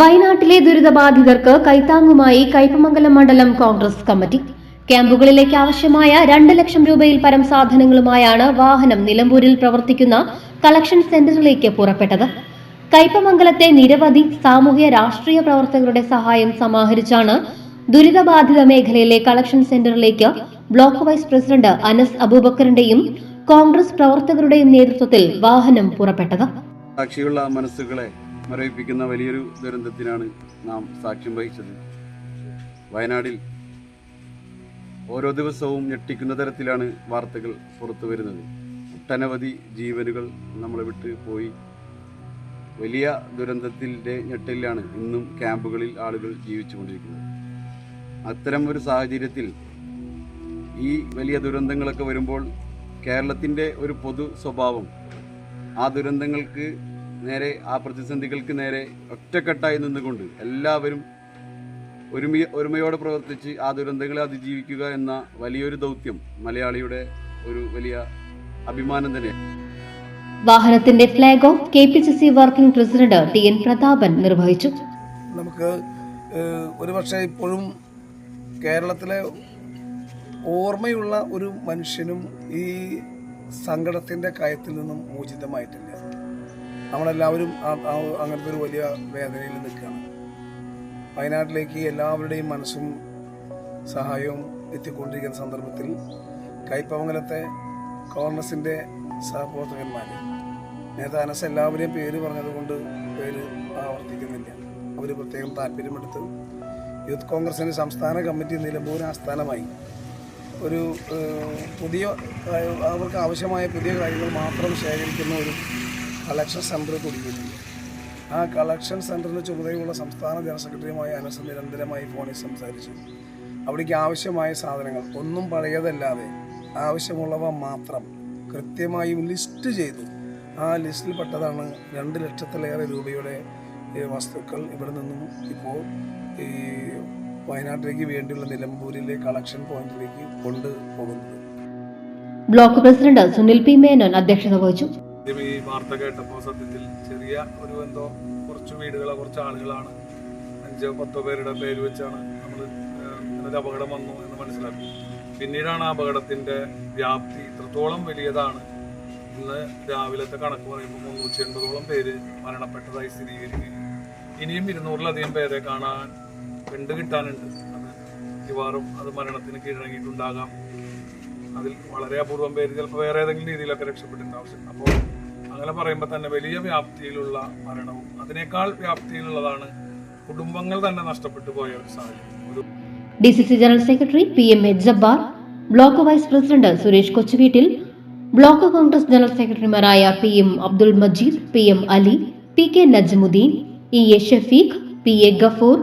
വയനാട്ടിലെ ദുരിതബാധിതർക്ക് കൈത്താങ്ങുമായി കൈപ്പമംഗലം മണ്ഡലം കോൺഗ്രസ് കമ്മിറ്റി. ക്യാമ്പുകളിലേക്ക് ആവശ്യമായ രണ്ട് ലക്ഷം രൂപയിൽ പരം സാധനങ്ങളുമായാണ് വാഹനം നിലമ്പൂരിൽ പ്രവർത്തിക്കുന്ന കളക്ഷൻ സെന്ററിലേക്ക് പുറപ്പെട്ടത്. കൈപ്പമംഗലത്തെ നിരവധി സാമൂഹ്യ രാഷ്ട്രീയ പ്രവർത്തകരുടെ സഹായം സമാഹരിച്ചാണ് ദുരിതബാധിത മേഖലയിലെ കളക്ഷൻ സെന്ററിലേക്ക് ബ്ലോക്ക് വൈസ് പ്രസിഡന്റ് അനസ് അബൂബക്കറിന്റെയും കോൺഗ്രസ് പ്രവർത്തകരുടെയും നേതൃത്വത്തിൽ വാഹനം പുറപ്പെട്ടത്. സാക്ഷിയുള്ള മനസ്സുകളെ മരവിപ്പിക്കുന്ന വലിയൊരു ദുരന്തത്തിനാണ് നാം സാക്ഷ്യം വഹിച്ചത്. വയനാടിൽ ഓരോ ദിവസവും ഞെട്ടിക്കുന്ന തരത്തിലാണ് വാർത്തകൾ പുറത്തു വരുന്നത്. ഒട്ടനവധി ജീവനുകൾ നമ്മളെ വിട്ട് പോയി. വലിയ ദുരന്തത്തിന്റെ ഞെട്ടലിലാണ് ഇന്നും ക്യാമ്പുകളിൽ ആളുകൾ ജീവിച്ചുകൊണ്ടിരിക്കുന്നത്. അത്തരം ഒരു സാഹചര്യത്തിൽ ഈ വലിയ ദുരന്തങ്ങളൊക്കെ വരുമ്പോൾ കേരളത്തിന്റെ ഒരു പൊതു സ്വഭാവം ആ ദുരന്തങ്ങൾക്ക് നേരെ ആ പ്രതിസന്ധികൾക്ക് നേരെ ഒറ്റക്കെട്ടായി നിന്നുകൊണ്ട് എല്ലാവരും ഒരുമി ഒരുമയോടെ പ്രവർത്തിച്ച് ആ ദുരന്തങ്ങളെ അതിജീവിക്കുക എന്ന വലിയൊരു ദൗത്യം മലയാളിയുടെ ഒരു വലിയ അഭിമാനം തന്നെയാണ് വാഹനത്തിന്റെ flag off K P C C working president T N Prathapan നിർവഹിച്ചു. നമുക്ക് ഒരുപക്ഷെ ഇപ്പോഴും കേരളത്തിലെ ഓർമ്മയുള്ള ഒരു മനുഷ്യനും ഈ സങ്കടത്തിന്റെ കയത്തിൽ നിന്നും മോചിതമായിട്ടില്ല. നമ്മളെല്ലാവരും അങ്ങനത്തെ ഒരു വലിയ വേദനയിൽ നിൽക്കുകയാണ്. വയനാട്ടിലേക്ക് എല്ലാവരുടെയും മനസ്സും സഹായവും എത്തിക്കൊണ്ടിരിക്കുന്ന സന്ദർഭത്തിൽ കൈപ്പമംഗലത്തെ കോൺഗ്രസിന്റെ സഹപ്രവർത്തകന്മാർ നേതാ അനസ് എല്ലാവരെയും പേര് പറഞ്ഞതുകൊണ്ട് പേര് ആവർത്തിക്കുന്നില്ല. അവർ പ്രത്യേകം താല്പര്യമെടുത്ത് യൂത്ത് കോൺഗ്രസിന്റെ സംസ്ഥാന കമ്മിറ്റി നിലമ്പൂർ ആസ്ഥാനമായി. ഒരു പുതിയ അവർക്ക് ആവശ്യമായ പുതിയ കാര്യങ്ങൾ മാത്രം ശേഖരിക്കുന്ന ഒരു കളക്ഷൻ സെന്റർ തുടങ്ങിയിട്ടുണ്ട് ആ കളക്ഷൻ സെന്ററിന് ചുമതലയുള്ള സംസ്ഥാന ജനറൽ സെക്രട്ടറിയുമായി അനസ് നിരന്തരമായി ഫോണിൽ സംസാരിച്ചു. അവിടേക്ക് ആവശ്യമായ സാധനങ്ങൾ ഒന്നും പഴയതല്ലാതെ ആവശ്യമുള്ളവ മാത്രം കൃത്യമായും ലിസ്റ്റ് ചെയ്തു. ആ ലിസ്റ്റിൽ പെട്ടതാണ് രണ്ട് ലക്ഷത്തിലേറെ രൂപയുടെ വസ്തുക്കൾ ഇവിടെ നിന്നും ഇപ്പോൾ ഈ വയനാട്ടിലേക്ക് വേണ്ടിയുള്ള നിലമ്പൂരിലെ കളക്ഷൻ പോയിന്റിലേക്ക് കൊണ്ടുപോകുന്നത്. Block president Sunil P Menon അധ്യക്ഷത വഹിച്ചു. ആദ്യം ഈ വാർത്ത കേട്ടപ്പോൾ സത്യത്തിൽ ചെറിയ ഒരു എന്തോ കുറച്ച് വീടുകളോ കുറച്ച് ആളുകളാണ് അഞ്ചോ പത്തോ പേരുടെ പേര് വെച്ചാണ് നമ്മൾ ഇങ്ങനൊരു അപകടം വന്നു എന്ന് മനസ്സിലാക്കി. പിന്നീടാണ് ആ അപകടത്തിന്റെ വ്യാപ്തി ഇത്രത്തോളം വലിയതാണ്. ഇന്ന് രാവിലത്തെ കണക്ക് പറയുമ്പോൾ മുന്നൂറ്റി എൺപതോളം പേര് മരണപ്പെട്ടതായി സ്ഥിരീകരിക്കുകയും ഇനിയും ഇരുന്നൂറിലധികം പേരെ കാണാൻ കണ്ടു കിട്ടാനുണ്ട്. അത് മിക്കവാറും അത് മരണത്തിന് കീഴടങ്ങിയിട്ടുണ്ടാകാം. അതിൽ വളരെ അപൂർവം പേര് ചിലപ്പോൾ വേറെ ഏതെങ്കിലും രീതിയിലൊക്കെ രക്ഷപ്പെട്ടിട്ടുണ്ടാവും. അപ്പോൾ അങ്ങനെ പറയുമ്പോൾ തന്നെ വലിയ വ്യാപ്തിയിലുള്ള മരണവും അതിനേക്കാൾ വ്യാപ്തിയിലുള്ളതാണ് കുടുംബങ്ങൾ തന്നെ നഷ്ടപ്പെട്ടു പോയ ഒരു സാഹചര്യം. D C C general secretary P M A Jabbar block vice president Suresh Kochuveettil block Congress general സെക്രട്ടറിമാരായ P M Abdul Majeed P M Ali P K Najmuddeen E A Shafeeq P A Gafoor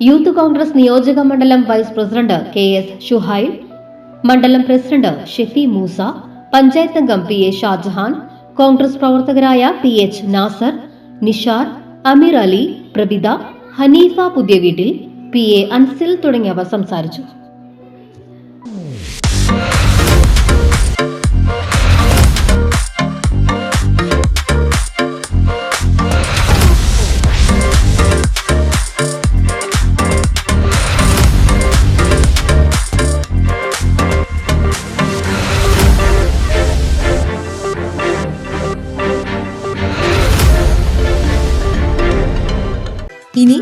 youth Congress നിയോജക മണ്ഡലം vice president K S Shuhail മണ്ഡലം president Shefi Moosa panchayat അംഗം P A Shajahan Congress പ്രവർത്തകരായ P H Nasar Nishar Ameer Ali Prabitha Haneefa പുതിയ വീട്ടിൽ P A Ansil തുടങ്ങിയവർ സംസാരിച്ചു.